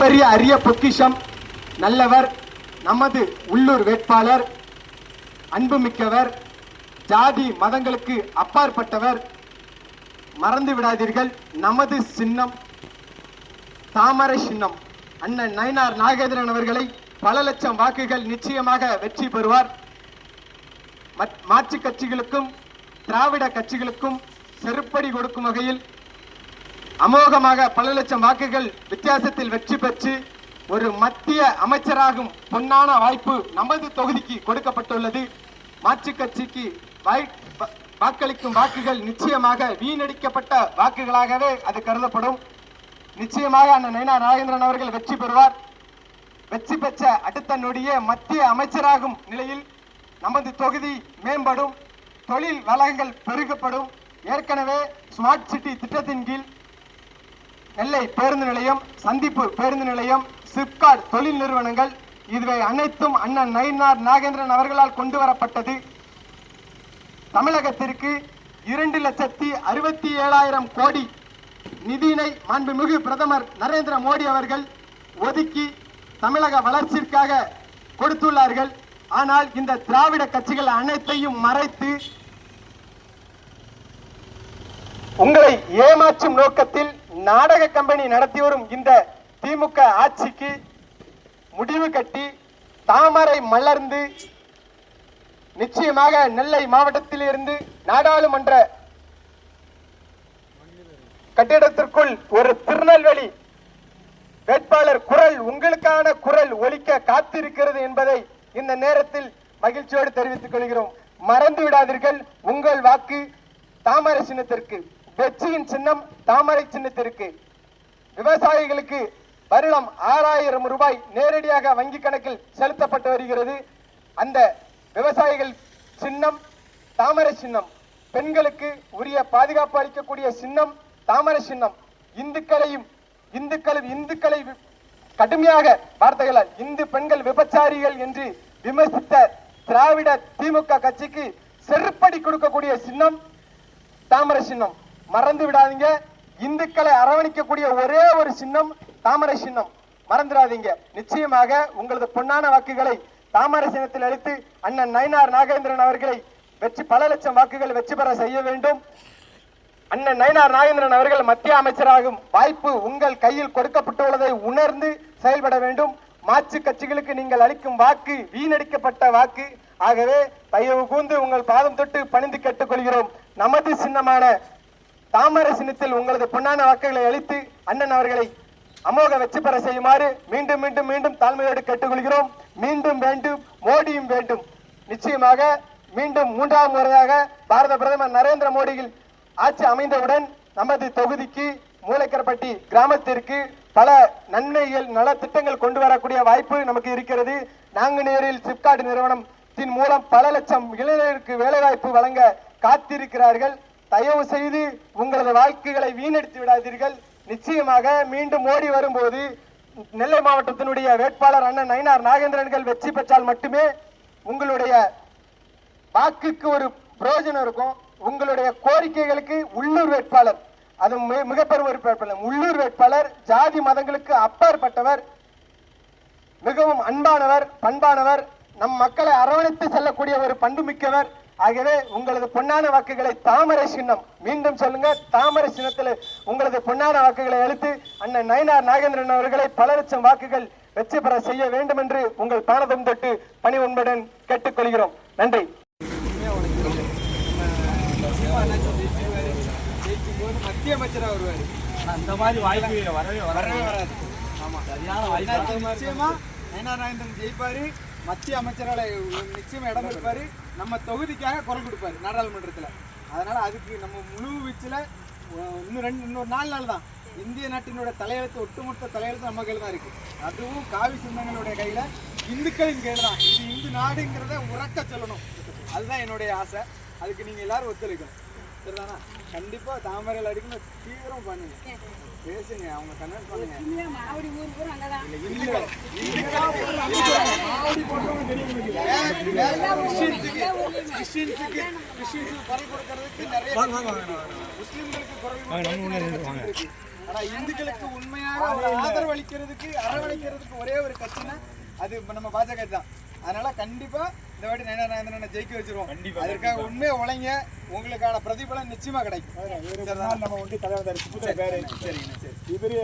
மிகப்பெரிய அரிய பொக்கிஷம் நல்லவர் நமது உள்ளூர் வேட்பாளர் அன்புமிக்கவர் ஜாதி மதங்களுக்கு அப்பாற்பட்டவர். மறந்து விடாதீர்கள் நமது சின்னம் தாமரை சின்னம். அண்ணன் நயனார் நாகேந்திரன் அவர்களை பல லட்சம் வாக்குகள் நிச்சயமாக வெற்றி பெறுவார். மாற்று கட்சிகளுக்கும் திராவிட கட்சிகளுக்கும் செருப்படி கொடுக்கும் வகையில் அமோகமாக பல லட்சம் வாக்குகள் வித்தியாசத்தில் வெற்றி பெற்று ஒரு மத்திய அமைச்சராகும் பொன்னான வாய்ப்பு நமது தொகுதிக்கு கொடுக்கப்பட்டுள்ளது. மாற்று கட்சிக்கு வாய்- வாக்களிக்கும் வாக்குகள் நிச்சயமாக வீணடிக்கப்பட்ட வாக்குகளாகவே அது கருதப்படும். நிச்சயமாக அண்ணன் நயனா நாகேந்திரன் அவர்கள் வெற்றி பெறுவார். வெற்றி பெற்ற அடுத்த நொடியே மத்திய அமைச்சராகும் நிலையில் நமது தொகுதி மேம்படும். தொழில் வளங்கள் பெருகப்படும். ஏற்கனவே ஸ்மார்ட் சிட்டி திட்டத்தின் கீழ் நெல்லை பேருந்து நிலையம் சந்திப்பு பேருந்து நிலையம் சிப்காட் தொழில் நிறுவனங்கள் இதுவை அனைத்தும் அண்ணன் நயினார் நாகேந்திரன் அவர்களால் கொண்டு வரப்பட்டது. தமிழகத்திற்கு இரண்டு லட்சத்தி அறுபத்தி ஏழாயிரம் கோடி நிதியினை மாண்புமிகு பிரதமர் நரேந்திர மோடி அவர்கள் ஒதுக்கி தமிழக வளர்ச்சிக்காக கொடுத்துள்ளார்கள். ஆனால் இந்த திராவிட கட்சிகள் அனைத்தையும் மறைத்து உங்களை ஏமாற்றும் நோக்கத்தில் நாடக கம்பெனி நடத்தி வரும் இந்த திமுக ஆட்சிக்கு முடிவு கட்டி தாமரை மலர்ந்து நிச்சயமாக நெல்லை மாவட்டத்திலிருந்து நாடாளுமன்ற கட்டிடத்திற்குள் ஒரு திருநெல்வேலி வேட்பாளர் குரல் உங்களுக்கான குரல் ஒலிக்க காத்திருக்கிறது என்பதை இந்த நேரத்தில் மகிழ்ச்சியோடு தெரிவித்துக் கொள்கிறோம். மறந்து விடாதீர்கள். உங்கள் வாக்கு தாமரை சின்னத்திற்கு. வெற்றியின் சின்னம் தாமரை சின்னத்திற்கு. விவசாயிகளுக்கு வருடம் ஆறாயிரம் ரூபாய் நேரடியாக வங்கி கணக்கில் செலுத்தப்பட்டு வருகிறது. அந்த விவசாயிகள் சின்னம் தாமரை சின்னம் பெண்களுக்கு உரிய பாதுகாப்பு அளிக்கக்கூடிய சின்னம் தாமரை சின்னம். இந்துக்களையும் இந்துக்கள் இந்துக்களை கடுமையாக வார்த்தைகளால் இந்து பெண்கள் விபச்சாரிகள் என்று விமர்சித்த திராவிட திமுக கட்சிக்கு செருப்படி கொடுக்கக்கூடிய சின்னம் தாமரை சின்னம். மறந்து விடாதீங்க. இந்துக்களை அரவணைக்கக்கூடிய ஒரே ஒரு சின்னம் தாமரை சின்னம். மறந்துடாதீங்க. நிச்சயமாக உங்களது பொன்னான வாக்குகளை தாமரை சின்னத்தில் அளித்து அண்ணன் நயனார் நாகேந்திரன் அவர்களை வெற்றி பல லட்சம் வாக்குகள் வெற்றி பெற செய்ய வேண்டும். அண்ணன் நயனார் நாகேந்திரன் அவர்கள் மத்திய அமைச்சராகும். வாய்ப்பு உங்கள் கையில் கொடுக்கப்பட்டுள்ளதை உணர்ந்து செயல்பட வேண்டும். மாற்று கட்சிகளுக்கு நீங்கள் அளிக்கும் வாக்கு வீணடிக்கப்பட்ட வாக்கு. ஆகவே தயவு கூர்ந்து உங்கள் பாதம் தொட்டு பணிந்து கேட்டுக்கொள்கிறோம். நமது சின்னமான தாமரை சின்னத்தில் உங்களது பொன்னான வாக்குகளை அளித்து அண்ணன் அவர்களை அமோக வெற்றி பெற செய்யுமாறு மீண்டும் மீண்டும் மீண்டும் தாழ்மையோடு கேட்டுக்கொள்கிறோம். மீண்டும் வேண்டும் மோடியும் வேண்டும். நிச்சயமாக மீண்டும் மூன்றாம் முறையாக பாரத பிரதமர் நரேந்திர மோடியில் ஆட்சி அமைந்தவுடன் நமது தொகுதிக்கு மூளைக்கரப்பட்டி கிராமத்திற்கு பல நன்மைகள் நலத்திட்டங்கள் கொண்டு வரக்கூடிய வாய்ப்பு நமக்கு இருக்கிறது. நாங்குநேரில் சிப்காட் நிறுவனத்தின் மூலம் பல லட்சம் இளைஞருக்கு வேலைவாய்ப்பு வழங்க காத்திருக்கிறார்கள். தயவு செய்து உங்களது வாக்குகளை வீணடித்து விடாதீர்கள். நிச்சயமாக மீண்டும் மோடி வரும்போது நெல்லை மாவட்டத்தினுடைய வேட்பாளர் அண்ணன் நயினார் நாகேந்திரன்கள் வெற்றி பெற்றால் மட்டுமே உங்களுடைய வாக்குக்கு ஒரு பிரயோஜனம் இருக்கும். உங்களுடைய கோரிக்கைகளுக்கு உள்ளூர் வேட்பாளர் அது மிகப்பெரும் ஒரு வேட்பாளர் உள்ளூர் வேட்பாளர் ஜாதி மதங்களுக்கு அப்பாற்பட்டவர் மிகவும் அன்பானவர் பண்பானவர் நம் மக்களை அரவணைத்து செல்லக்கூடிய ஒரு பண்புமிக்கவர் ஆகவே உங்களது பொன்னான வாக்குகளை தாமரை சின்னம். மீண்டும் சொல்லுங்க தாமரை சின்னத்தில் உங்களது பொன்னான வாக்குகளை அளித்து அண்ணன் நயினார் நாகேந்திரன் அவர்களை பல லட்சம் வாக்குகள் வெற்றி பெற செய்ய வேண்டும் என்று உங்கள் பானதம் தொட்டு பணி உண்புடன் கேட்டுக்கொள்கிறோம். நன்றி. மத்திய அமைச்சரா வருவாரு. அந்த மாதிரி வாய்ப்பு வரவே வரவே வராது. ஆமா சரியான வாய்ப்பு. நிச்சயமா நயனா நாகேந்திரன் ஜெயிப்பாரு. மத்திய அமைச்சரோட நிச்சயம் இடம் இருப்பாரு நம்ம தொகுதிக்காக குரல் கொடுப்பாரு நாடாளுமன்றத்துல. அதனால அதுக்கு நம்ம முழு வீச்சுல இன்னும் ரெண்டு இன்னொரு நாலு நாள் தான். இந்திய நாட்டினோட தலையெழுத்து ஒட்டுமொத்த தலையெழுத்து நம்ம கையில் தான் இருக்கு. அதுவும் காவி சின்னங்களுடைய கையில இந்துக்களின் கையில் தான். இது இந்து நாடுங்கிறத உறக்க சொல்லணும். அதுதான் என்னுடைய ஆசை. அதுக்கு நீங்க எல்லாரும் ஒத்துழைக்கணும். சரிதானா? கண்டிப்பா தாமரையில் அடிக்கணும். தீவிரம் பண்ணுங்க. பேசுங்க. அவங்க கன்வெர்ட் பண்ணுங்க. ஆனா இந்துக்களுக்கு உண்மையாக ஒரு ஆதரவு அளிக்கிறதுக்கு அரவணைக்கிறதுக்கு ஒரே ஒரு கட்சினா அது இப்ப நம்ம பாஜக தான். அதனால கண்டிப்பா இந்த வாட்டி நயனா நாயந்தரனை ஜெயிக்க வச்சிருவோம். அதற்காக உண்மையை உழைங்க. உங்களுக்கான பிரதிபலன் நிச்சயமா கிடைக்கும். நம்ம வந்து தலைவர் சரிங்க சரி. இவரு